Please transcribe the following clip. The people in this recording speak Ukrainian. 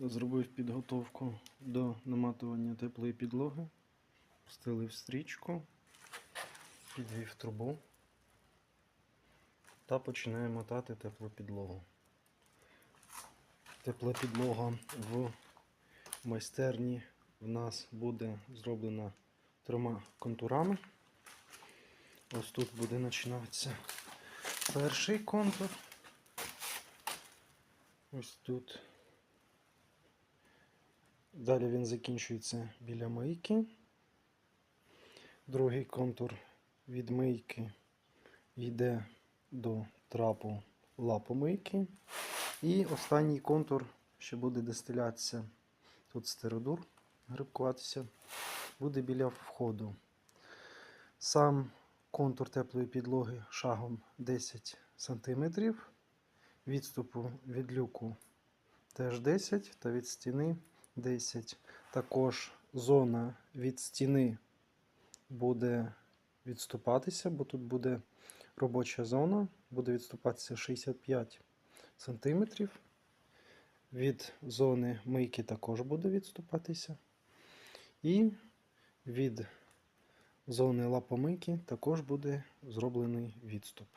Зробив підготовку до наматування теплої підлоги. Встелив стрічку, підвів трубу та починаю мотати теплу підлогу. Тепла підлога в майстерні в нас буде зроблена трьома контурами. Ось тут буде починатися перший контур. Ось тут. Далі він закінчується біля мийки. Другий контур від мийки йде до трапу лапомийки. І останній контур, що буде дистилятися, тут стеродур грибкуватися, буде біля входу. Сам контур теплої підлоги шагом 10 см. Відступу від люку теж 10 та від стіни 10. Також зона від стіни буде відступатися, бо тут буде робоча зона, буде відступатися 65 см. Від зони мийки також буде відступатися. І від зони лапомийки також буде зроблений відступ.